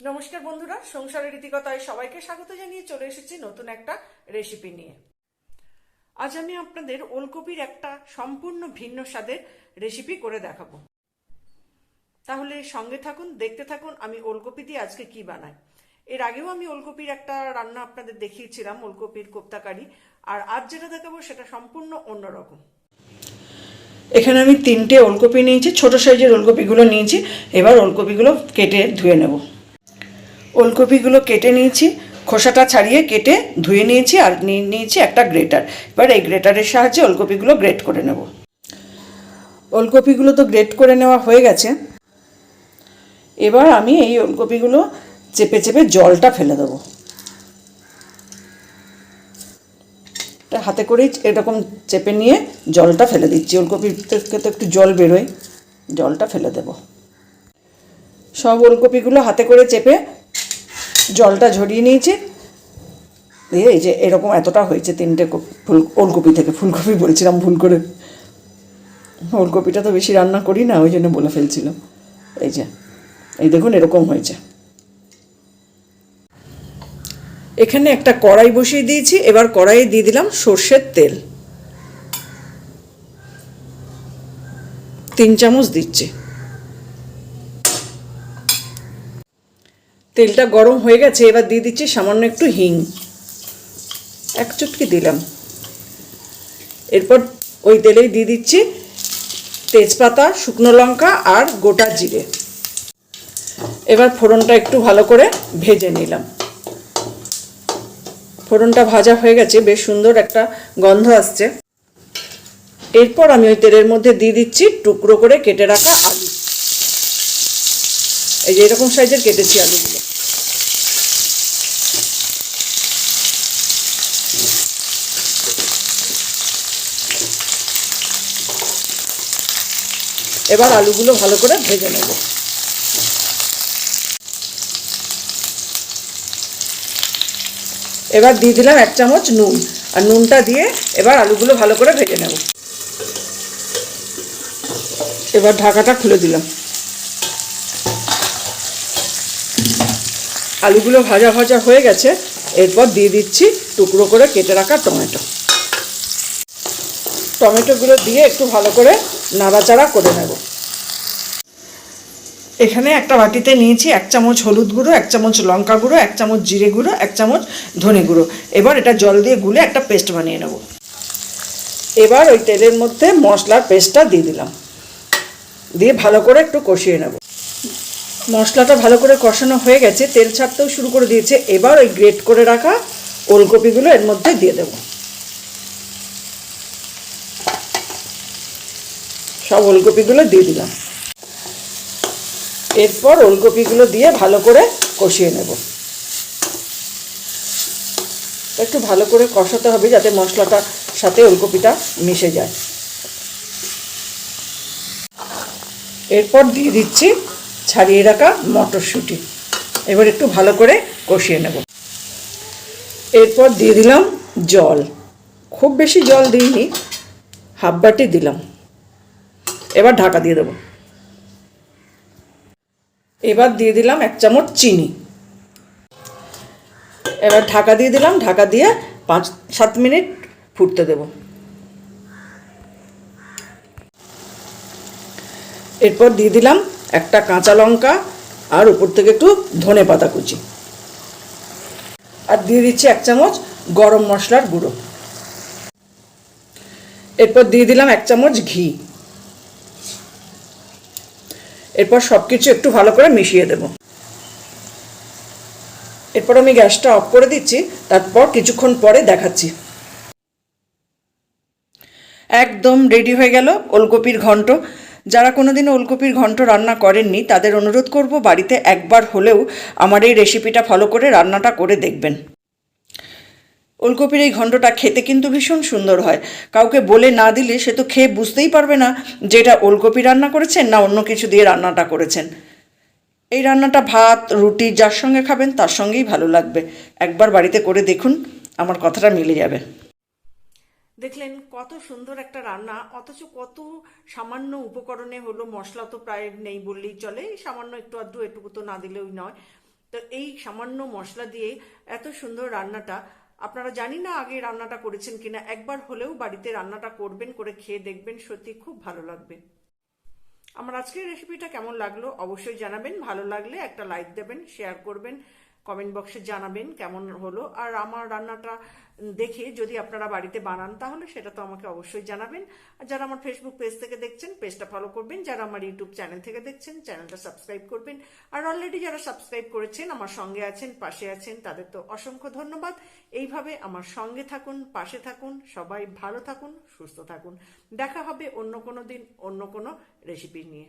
নমস্কার বন্ধুরা, সংসারের রীতিকতায় সবাইকে স্বাগত জানিয়ে চলে এসেছি নতুন একটা রেসিপি নিয়ে। আজ আমি আপনাদের ওলকপির একটা সম্পূর্ণ ভিন্ন স্বাদের রেসিপি করে দেখাবো। তাহলে সঙ্গে থাকুন, দেখতে থাকুন আমি ওলকপি দিয়ে আজকে কি বানাই। এর আগেও আমি ওলকপির একটা রান্না আপনাদের দেখিয়েছিলাম, ওলকপির কোপ্তাকারি, আর আজ যেটা দেখাবো সেটা সম্পূর্ণ অন্যরকম। এখানে আমি তিনটে ওলকপি নিয়েছি, ছোট সাইজের ওলকপিগুলো নিয়েছি, এবার ওলকপিগুলো কেটে ধুয়ে নেব। ওলকপিগুলো কেটে নিয়েছি, খোসাটা ছাড়িয়ে কেটে ধুয়ে নিয়েছি আর নিয়ে নিয়েছি একটা গ্রেটার। এবার এই গ্রেটারের সাহায্যে ওলকপিগুলো গ্রেট করে নেব। ওলকপিগুলো তো গ্রেট করে নেওয়া হয়ে গেছে। এবার আমি এই ওলকপিগুলো চেপে চেপে জলটা ফেলে দেবো। এটা হাতে করেই এরকম চেপে নিয়ে জলটা ফেলে দিচ্ছি। ওলকপি থেকে তো একটু জল বেরোয়। জলটা ফেলে দেব। সব ওলকপিগুলো হাতে করে চেপে জলটা ঝরিয়ে নিয়েছি। দিয়ে এই যে এরকম এতটা হয়েছে তিনটে ফুল ওলকপি থেকে, ফুলকপি বলছিলাম ভুল করে। ওলকপিটা তো বেশি রান্না করি না, ওই জন্য বলে ফেলছিলাম। এই যে, এই দেখুন এরকম হয়েছে। এখানে একটা কড়াই বসিয়ে দিয়েছি, এবার কড়াইয়ে দিয়ে দিলাম সর্ষের তেল। তিন চামচ দিচ্ছি। তেলটা গরম হয়ে গেছে, এবার দিয়ে দিচ্ছি সামান্য একটু হিং। এক চুটকি দিলাম। এরপর ওই তেলেই দিয়ে দিচ্ছি তেজপাতা, শুকনো লঙ্কা আর গোটা জিরে। এবার ফোড়নটা একটু ভালো করে ভেজে নিলাম। ফোড়নটা ভাজা হয়ে গেছে, বেশ সুন্দর একটা গন্ধ আসছে। এরপর আমি ওই তেলের মধ্যে দিয়ে দিচ্ছি টুকরো করে কেটে রাখা আলু। এই যে এরকম সাইজের কেটেছি আলুগুলো। এবার আলুগুলো ভালো করে ভেজে নেব। এবার দিয়ে দিলাম এক চামচ নুন, আর নুনটা দিয়ে এবার আলুগুলো ভালো করে ভেজে নেব। এবার ঢাকাটা খুলে দিলাম। আলুগুলো ভাজা ভাজা হয়ে গেছে, এরপর দিয়ে দিচ্ছি টুকরো করে কেটে রাখা টমেটো। টমেটোগুলো দিয়ে একটু ভালো করে নাড়াচাড়া করে নেব। এখানে একটা বাটিতে নিয়েছি এক চামচ হলুদ গুঁড়ো, এক চামচ লঙ্কা গুঁড়ো, এক চামচ জিরে গুঁড়ো, এক চামচ ধনে গুঁড়ো। এবার এটা জল দিয়ে গুলে একটা পেস্ট বানিয়ে নেব। এবার ওই তেলের মধ্যে মশলার পেস্টটা দিয়ে দিলাম। দিয়ে ভালো করে একটু কষিয়ে নেব। মশলাটা ভালো করে কষানো হয়ে গেছে, তেল ছাড়তেও শুরু করে দিয়েছে। এবার ওই গ্রেট করে রাখা ওলকপিগুলো এর মধ্যে দিয়ে দেব। সব ওলকপিগুলো দিয়ে দিলাম। এরপর ওলকপিগুলো দিয়ে ভালো করে কষিয়ে নেব। একটু ভালো করে কষাতে হবে যাতে মশলাটার সাথে ওলকপিটা মিশে যায়। এরপর দিয়ে দিচ্ছি ছাড়িয়ে রাখা মটরশুঁটি। এবার একটু ভালো করে কষিয়ে নেব। এরপর দিয়ে দিলাম জল। খুব বেশি জল দিইনি, হাফ বাটি দিলাম। এবার ঢাকা দিয়ে দেবো। এবার দিয়ে দিলাম এক চামচ চিনি। এবার ঢাকা দিয়ে দিলাম, ঢাকা দিয়ে পাঁচ, সাত মিনিট ফুটতে দেব। এরপর দিয়ে দিলাম একটা কাঁচা লঙ্কা আর উপর থেকে একটু ধনে পাতা কুচি। আর দিয়ে দিচ্ছি এক চামচ গরম মশলার গুঁড়ো। এরপর দিয়ে দিলাম এক চামচ ঘি। এরপর সব কিছু একটু ভালো করে মিশিয়ে দেব। এরপর আমি গ্যাসটা অফ করে দিচ্ছি, তারপর কিছুক্ষণ পরে দেখাচ্ছি। একদম রেডি হয়ে গেল ওলকপির ঘন্ট যারা কোনোদিন ওলকপির ঘন্ট রান্না করেননি, তাদের অনুরোধ করব বাড়িতে একবার হলেও আমার এই রেসিপিটা ফলো করে রান্নাটা করে দেখবেন। ওলকপির এই ঘন্টটা খেতে কিন্তু ভীষণ সুন্দর হয়। কাউকে বলে না দিলে সে তো খেয়ে বুঝতেই পারবে না যে এটা ওলকপি রান্না করেছেন না অন্য কিছু দিয়ে রান্নাটা করেছেন। এই রান্নাটা ভাত, রুটি যার সঙ্গে খাবেন তার সঙ্গেই ভালো লাগবে। একবার বাড়িতে করে দেখুন, আমার কথাটা মিলে যাবে। দেখলেন কত সুন্দর একটা রান্না, অথচ কত সামান্য উপকরণে হলো, মশলা তো প্রায় নেই বললেই চলে, সামান্য একটু আধটু, এটুকু তো না দিলেই নয়। তো এই সামান্য মশলা দিয়ে এত সুন্দর রান্নাটা আপনারা জানি না আগে রান্নাটা করেছেন কিনা, একবার হলেও বাড়িতে রান্নাটা করবেন, করে খেয়ে দেখবেন, সত্যি খুব ভালো লাগবে। আমার আজকের রেসিপিটা কেমন লাগল অবশ্যই জানাবেন, ভালো লাগলে একটা লাইক দেবেন শেয়ার করবেন। কমেন্ট বক্সে জানাবেন কেমন হলো। আর আমার রান্নাটা দেখে যদি আপনারা বাড়িতে বানান তাহলে সেটা তো আমাকে অবশ্যই জানাবেন। আর যারা আমার ফেসবুক পেজ থেকে দেখছেন পেজটা ফলো করবেন। যারা আমার ইউটিউব চ্যানেল থেকে দেখছেন চ্যানেলটা সাবস্ক্রাইব করবেন। আর অলরেডি যারা সাবস্ক্রাইব করেছেন, আমার সঙ্গে আছেন, পাশে আছেন, তাদের তো অসংখ্য ধন্যবাদ। এইভাবে আমার সঙ্গে থাকুন, পাশে থাকুন, সবাই ভালো থাকুন, সুস্থ থাকুন। দেখা হবে অন্য কোনো দিন, অন্য কোনো রেসিপি নিয়ে।